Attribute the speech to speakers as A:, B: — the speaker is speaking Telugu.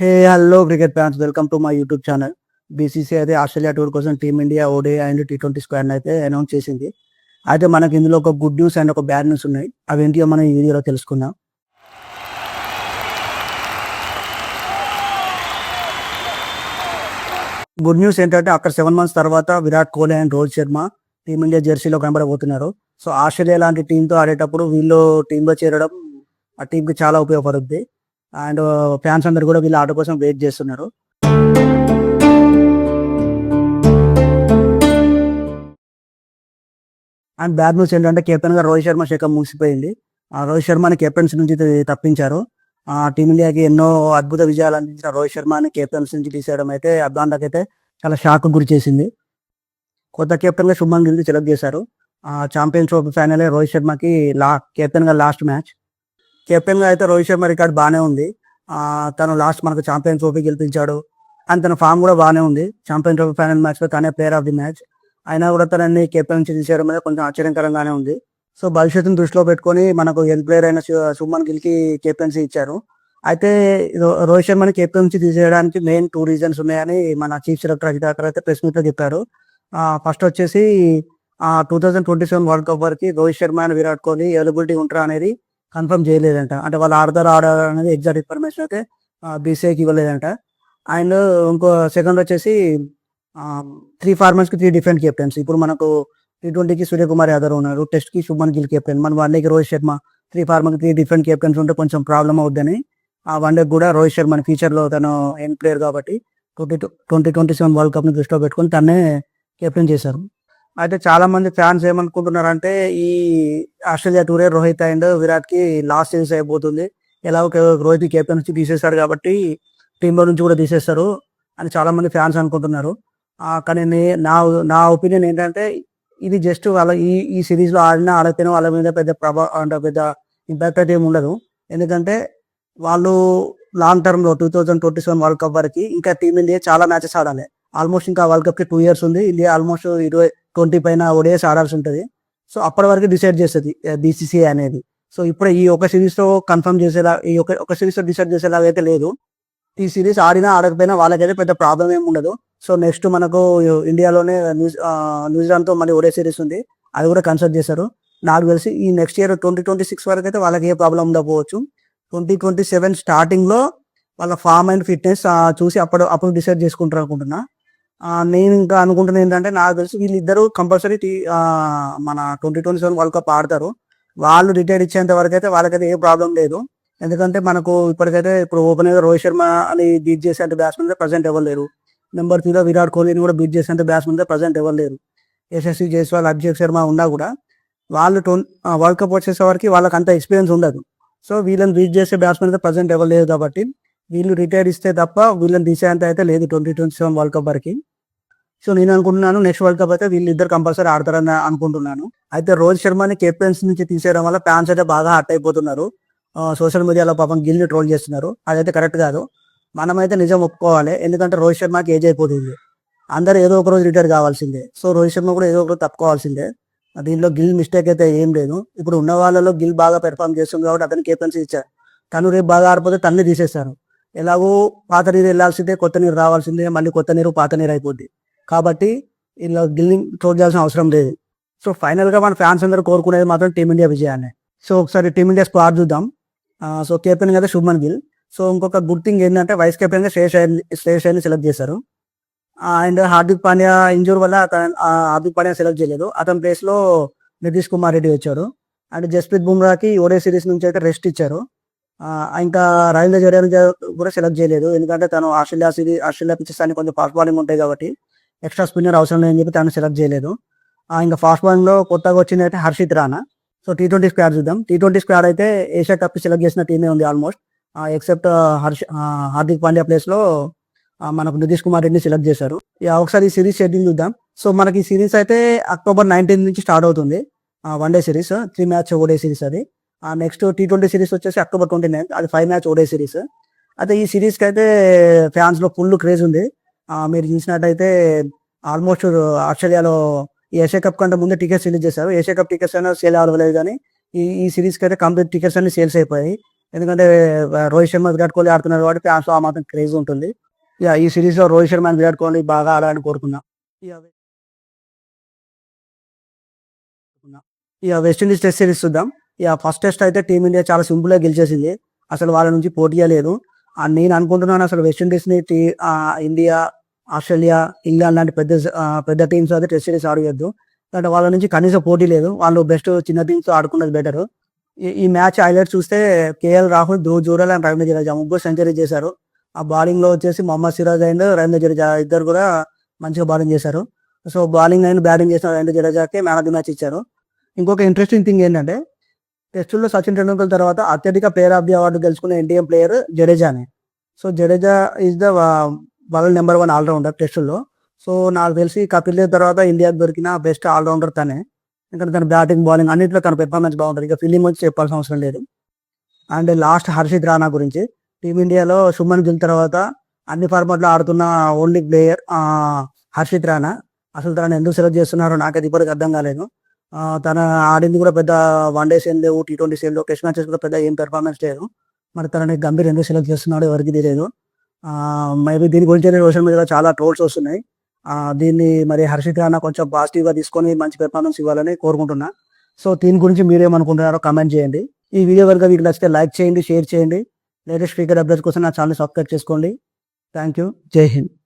A: Hey hello cricket fans welcome to my YouTube channel BCCI అయితే ఆస్ట్రేలియా టూర్ కోసం team India ODI and T twenty squad అయితే అనౌన్స్ చేసింది. అయితే మనకి ఇందులో ఒక గుడ్ న్యూస్ అండ్ ఒక బ్యాడ్ న్యూస్ ఉన్నాయి. అవి మనం ఈ వీడియోలో తెలుసుకుందాం. గుడ్ న్యూస్ ఏంటంటే అక్కడ సెవెన్ మంత్స్ తర్వాత Virat Kohli and Rohit Sharma team India జెర్సీలో కనబడబోతున్నారు. సో ఆస్ట్రేలియా లాంటి టీంతో ఆడేటప్పుడు వీళ్ళు టీంలో చేరడం ఆ టీంకి చాలా ఉపయోగపడుద్ది. అండ్ ఫ్యాన్స్ అందరు కూడా వీళ్ళ ఆట కోసం వెయిట్ చేస్తున్నారు. అండ్ బ్యాడ్ న్యూస్ ఏంటంటే కెప్టెన్గా రోహిత్ శర్మ శేఖం ముగిసిపోయింది. ఆ రోహిత్ శర్మని కెప్టెన్స్ నుంచి తప్పించారు. ఆ టీమిండియాకి ఎన్నో అద్భుత విజయాలు అందించిన రోహిత్ శర్మని కెప్టెన్స్ నుంచి తీసేయడం అయితే అబ్దాండాకి అయితే చాలా షాక్ గురి చేసింది. కొత్త కెప్టెన్గా శుభ్మన్ గిల్ సెలెక్ట్ చేశారు. ఆ ఛాంపియన్స్ ట్రోఫీ ఫైనల్ రోహిత్ శర్మకి లా కెప్టెన్గా లాస్ట్ మ్యాచ్. కెప్టెన్గా అయితే రోహిత్ శర్మ రికార్డ్ బాగానే ఉంది. తను లాస్ట్ మనకు ఛాంపియన్ ట్రోఫీ గెలిపించాడు. అండ్ తన ఫామ్ కూడా బాగానే ఉంది. ఛాంపియన్ ట్రోఫీ ఫైనల్ మ్యాచ్లో తనే ప్లేయర్ ఆఫ్ ది మ్యాచ్ అయినా కూడా తనని కెప్టెన్ నుంచి తీసేయడం అనేది కొంచెం ఆశ్చర్యకరంగానే ఉంది. సో భవిష్యత్తును దృష్టిలో పెట్టుకొని మనకు యంగ్ ప్లేయర్ అయిన సుమన్ గిల్కి గిల్కి కెప్టెన్సీ ఇచ్చారు. అయితే రోహిత్ శర్మని కెప్టెన్ నుంచి తీసేయడానికి మెయిన్ టూ రీజన్స్ ఉన్నాయని మన చీఫ్ సెలెక్టర్ అజితాకర్ అయితే ప్రెస్ మీట్లో చెప్పారు. ఫస్ట్ వచ్చేసి two thousand twenty seven world cup వరకు రోహిత్ శర్మ అండ్ విరాట్ కోహ్లీ అవైలబిలిటీ ఉంటారా అనేది కన్ఫర్మ్ చేయలేదంట. అంటే వాళ్ళు ఆడతారు ఆర్డర్ అనేది ఎగ్జాక్ట్ ఇన్ఫర్మేషన్ అయితే బీసీఐకి ఇవ్వలేదంట. అండ్ ఇంకో సెకండ్ వచ్చేసి త్రీ ఫార్మర్స్కి త్రీ డిఫరెంట్ కెప్టెన్స్ ఇప్పుడు మనకు టీ ట్వంటీకి సూర్యకుమార్ యాదవ్ ఉన్నారు టెస్ట్కి శుభన్ గిల్ కెప్టెన్ మన వన్ డేకి రోహిత్ శర్మ త్రీ ఫార్మర్కి త్రీ డిఫరెంట్ కెప్టెన్స్ ఉంటే కొంచెం ప్రాబ్లం అవుద్దని ఆ వన్ కూడా రోహిత్ శర్మ ఫ్యూచర్లో తను ఎండ్ ప్లేయర్ కాబట్టి twenty twenty twenty seven world కప్ని దృష్టిలో పెట్టుకొని తన్నే కెప్టెన్ చేశారు. అయితే చాలా మంది ఫ్యాన్స్ ఏమనుకుంటున్నారంటే ఈ ఆస్ట్రేలియా టూరే రోహిత్ అండ్ విరాట్కి లాస్ట్ సిరీస్ అయిపోతుంది. ఎలా ఒక రోహిత్ కెప్టెన్ నుంచి తీసేశారు కాబట్టి టీంలో నుంచి కూడా తీసేస్తారు అని చాలా మంది ఫ్యాన్స్ అనుకుంటున్నారు. కానీ నా నా ఒపీనియన్ ఏంటంటే ఇది జస్ట్ వాళ్ళ ఈ ఈ సిరీస్లో ఆడినా ఆడకపోయినా వాళ్ళ మీద పెద్ద ప్రభా అంటే పెద్ద ఇంపాక్ట్ అయితే ఏమి ఉండదు. ఎందుకంటే వాళ్ళు లాంగ్ టర్మ్లో two thousand twenty seven world cup వరకు ఇంకా టీమిండియా చాలా మ్యాచెస్ ఆడాలి. ఆల్మోస్ట్ ఇంకా వరల్డ్ కప్కి టూ ఇయర్స్ ఉంది. ఇండియా ఆల్మోస్ట్ ఇరవై ట్వంటీ పైన ఓడిఎస్ ఆడాల్సి ఉంటుంది. సో అప్పటి వరకు డిసైడ్ చేస్తుంది బీసీసీఐ అనేది. సో ఇప్పుడు ఈ ఒక సిరీస్లో కన్ఫర్మ్ చేసేలా ఈ ఒక ఒక సిరీస్లో డిసైడ్ చేసేలాగా అయితే లేదు. ఈ సిరీస్ ఆడినా ఆడకపోయినా వాళ్ళకైతే పెద్ద ప్రాబ్లం ఏమి ఉండదు. సో నెక్స్ట్ మనకు ఇండియాలోనే న్యూజి న్యూజిలాండ్తో మళ్ళీ ఒడే సిరీస్ ఉంది. అది కూడా కన్సల్ట్ చేశారు. నాకు తెలిసి ఈ next year twenty twenty six వరకు అయితే వాళ్ళకి ఏ ప్రాబ్లం ఉండకపోవచ్చు. ట్వంటీ ట్వంటీ సెవెన్ స్టార్టింగ్లో వాళ్ళ ఫామ్ అండ్ ఫిట్నెస్ చూసి అప్పుడు అప్పుడు డిసైడ్ చేసుకుంటారు అనుకుంటున్నా. నేను ఇంకా అనుకుంటున్నా ఏంటంటే నాకు తెలిసి వీళ్ళిద్దరు కంపల్సరీ మన twenty twenty seven world cup ఆడతారు. వాళ్ళు రిటైర్ ఇచ్చేంత వరకు అయితే వాళ్ళకైతే ఏ ప్రాబ్లం లేదు. ఎందుకంటే మనకు ఇప్పటికైతే ఇప్పుడు ఓపెనర్ రోహిత్ శర్మ అని బీట్ చేసేంత బ్యాట్స్మెన్ ప్రజెంట్ ఎవరు లేరు. నెంబర్ త్రీలో విరాట్ కోహ్లీని కూడా బీట్ చేసేంత బ్యాట్స్మెన్ ప్రజెంట్ ఎవరు లేరు. యశస్వి జైస్వాల్ అభిషేక్ శర్మ ఉన్నా కూడా వాళ్ళు టోన్ వరల్డ్ కప్ వచ్చేసే వరకు వాళ్ళకి అంత ఎక్స్పీరియన్స్ ఉండదు. సో వీళ్ళని బీట్ చేసే బ్యాట్స్మెన్ అయితే ప్రజెంట్ ఎవరు లేదు కాబట్టి వీళ్ళు రిటైర్ ఇస్తే తప్ప వీళ్ళని తీసేంత అయితే లేదు twenty twenty seven world cup వరకు. సో నేను అనుకుంటున్నాను నెక్స్ట్ వరల్డ్ కప్ అయితే వీళ్ళిద్దరు కంపల్సరీ ఆడతారని అనుకుంటున్నాను. అయితే రోహిత్ శర్మని కెప్టెన్స్ నుంచి తీసేయడం వల్ల ఫ్యాన్స్ అయితే బాగా హర్ట్ అయిపోతున్నారు. సోషల్ మీడియాలో పాపం గిల్ని ట్రోల్ చేస్తున్నారు. అదైతే కరెక్ట్ కాదు. మనమైతే నిజం ఒప్పుకోవాలి. ఎందుకంటే రోహిత్ శర్మకి ఏజ్ అయిపోతుంది. అందరూ ఏదో ఒక రోజు రిటైర్ కావాల్సిందే. సో రోహిత్ శర్మ కూడా ఏదో ఒక రోజు తప్పుకోవాల్సిందే. దీనిలో గిల్ మిస్టేక్ అయితే ఏం లేదు. ఇప్పుడు ఉన్న వాళ్ళలో గిల్ బాగా పెర్ఫామ్ చేస్తుంది కాబట్టి అతను కెప్టెన్సీ ఇచ్చారు తను రేపు బాగా ఆడిపోతే తన్ని తీసేస్తారు. ఎలాగో పాత నీరు వెళ్ళాల్సిందే కొత్త నీరు రావాల్సిందే మళ్ళీ కొత్త నీరు పాత నీరు అయిపోద్ది. కాబట్టి ఇలా గిల్లింగ్ ట్రోల్ చేయాల్సిన అవసరం లేదు. సో ఫైనల్గా మన ఫ్యాన్స్ అందరూ కోరుకునేది మాత్రం టీమిండియా విజయాన్ని. సో ఒకసారి టీమిండియా స్క్వాడ్ చూద్దాం. సో కెప్టెన్ అయితే శుభ్మన్ గిల్. సో ఇంకొక గుడ్ థింగ్ ఏంటంటే వైస్ కెప్టెన్గా శ్రేష్ శ్రేష్ అయ్యని సెలెక్ట్ చేశారు. అండ్ హార్దిక్ పాండ్యా ఇంజూర్ వల్ల అతను హార్దిక్ పాండ్యా సెలెక్ట్ చేయలేదు. అతని ప్లేస్లో నితీష్ కుమార్ రెడ్డి వచ్చారు. అండ్ జస్ప్రీత్ బుమ్రాకి ఓడే సిరీస్ నుంచి అయితే రెస్ట్ ఇచ్చారు. ఆ, ఇంకా రవీంద్ర జడేజా కూడా సెలెక్ట్ చేయలేదు. ఎందుకంటే తను ఆస్ట్రేలియా సిరీస్ ఆస్ట్రేలియా పిచ్చెస్ కొంచెం ఫాస్ట్ బౌలింగ్ ఉంటాయి కాబట్టి. ఎక్స్ట్రా స్పిన్నర్ అవసరం లేదని చెప్పి తను సెలెక్ట్ చేయలేదు. ఇంకా ఫాస్ట్ బౌలింగ్లో కొత్తగా వచ్చింది అయితే Harshit Rana. So T twenty squad చూద్దాం. టీ ట్వంటీ స్క్వాడ్ అయితే ఏషియా కప్ సెలెక్ట్ చేసిన టీమే ఉంది ఆల్మోస్ట్. ఎక్సెప్ట్ హర్ష హార్దిక్ పాండ్యా ప్లేస్లో మనకు నితీష్ కుమార్ రెడ్డిని సెలెక్ట్ చేశారు. యా, ఒకసారి ఈ సిరీస్ షెడ్యూల్ చూద్దాం. సో మనకి ఈ సిరీస్ అయితే అక్టోబర్ నైన్టీన్ నుంచి స్టార్ట్ అవుతుంది. One day series three match ODI series అది. నెక్స్ట్ టీ ట్వంటీ సిరీస్ వచ్చేసి అక్టోబర్ ట్వంటీ నైన్ అది ఫైవ్ మ్యాచ్ ఓడే సిరీస్. అయితే ఈ సిరీస్కి అయితే ఫ్యాన్స్లో ఫుల్ క్రేజ్ ఉంది. మీరు చూసినట్టయితే ఆల్మోస్ట్ ఆస్ట్రేలియాలో ఈ ఏషియా కప్ కంటే ముందు టికెట్స్ రిలీజ్ చేశారు. ఏషియా కప్ టికెట్స్ అయినా సేల్ అవ్వలేదు కానీ ఈ ఈ సిరీస్కి అయితే కంప్లీట్ టికెట్స్ అన్ని సేల్స్ అయిపోయాయి. ఎందుకంటే రోహిత్ శర్మ విరాట్ కోహ్లీ ఆడుతున్నారు కాబట్టి ఫ్యాన్స్ ఆ మాత్రం క్రేజ్ ఉంటుంది. ఇక ఈ సిరీస్లో రోహిత్ శర్మ అండ్ విరాట్ కోహ్లీ బాగా ఆడాలని కోరుకున్నాం. ఇక వెస్టిండీస్ టెస్ట్ సిరీస్ చూద్దాం. ఇక ఫస్ట్ టెస్ట్ అయితే టీమిండియా చాలా సింపుల్గా గెలిచేసింది. అసలు వాళ్ళ నుంచి పోటీ లేదు. నేను అనుకుంటున్నాను అసలు వెస్టిండీస్ని టీ ఇండియా ఆస్ట్రేలియా ఇంగ్లాండ్ లాంటి పెద్ద పెద్ద టీమ్స్ అయితే టెస్ట్ సిరీస్ ఆడలేదు అంటే వాళ్ళ నుంచి కనీసం పోటీ లేదు. వాళ్ళు బెస్ట్ చిన్న టీమ్స్ ఆడుకున్నది బెటర్ ఈ మ్యాచ్ హైలైట్ చూస్తే కేఎల్ రాహుల్ ధ్రువ్ జూరల్ అండ్ రవీంద్ర జడేజా ముగ్గురు సెంచరీ చేశారు. ఆ బౌలింగ్లో వచ్చేసి మొహమ్మద్ సిరాజ్ అండ్ రవీంద్ర జడేజా ఇద్దరు కూడా మంచిగా బౌలింగ్ చేశారు. సో బౌలింగ్ అండ్ బ్యాటింగ్ చేసిన రవీంద్ర జడేజాకి మ్యాన్ ఆఫ్ ది మ్యాచ్ ఇచ్చారు. ఇంకొక ఇంట్రెస్టింగ్ థింగ్ ఏంటంటే టెస్టుల్లో సచిన్ టెండూల్కర్ తర్వాత అత్యధిక ప్లేయర్ ఆఫ్ ది అవార్డు గెలుచుకున్న Indian player జడేజానే. So Jadeja is the world number one allrounder టెస్టుల్లో. సో నాకు తెలిసి కపిల్ దేవ్ తర్వాత ఇండియాకి దొరికిన బెస్ట్ ఆల్రౌండర్ తనే. ఎందుకంటే తన బ్యాటింగ్ బౌలింగ్ అన్నింటిలో తన పెర్ఫార్మెన్స్ బాగుంటుంది. ఇక ఫీల్డింగ్ వచ్చి చెప్పాల్సిన అవసరం లేదు. అండ్ లాస్ట్ హర్షిత్ రాణా గురించి. టీమిండియాలో సుమన్ గిల్ తర్వాత అన్ని ఫార్మాట్లో ఆడుతున్న ఓన్లీ ప్లేయర్ హర్షిత్ రాణా. అసలు తనని ఎందుకు సెలెక్ట్ చేస్తున్నారో నాకైతే ఇప్పటికి అర్థం కాలేదు. తన ఆడింది కూడా పెద్ద వన్ డేస్ ఏం లేవు టీ ట్వంటీస్ ఏం లేవు. టెస్ట్ మ్యాచెస్ కూడా పెద్ద ఏం పెర్ఫార్మెన్స్ లేదు. మరి తనని గంభీర్ ఎందుకు సెలెక్ట్ చేస్తున్నాడో ఎవరికి తెలియదు. మేబీ దీని గురించి సోషల్ మీడియాలో చాలా ట్రోల్స్ వస్తున్నాయి. దీన్ని మరి హర్షిత్ రాణా కొంచెం పాజిటివ్గా తీసుకొని మంచి పెర్ఫార్మెన్స్ ఇవ్వాలని కోరుకుంటున్నా. సో దీని గురించి మీరేమనుకుంటున్నారో కమెంట్ చేయండి. ఈ వీడియో కనుక మీకు నచ్చితే లైక్ చేయండి షేర్ చేయండి. లేటెస్ట్ స్పీకర్ అప్డేట్స్ కోసం నా ఛానల్ సబ్స్క్రైబ్ చేసుకోండి. థ్యాంక్ యూ జై హింద్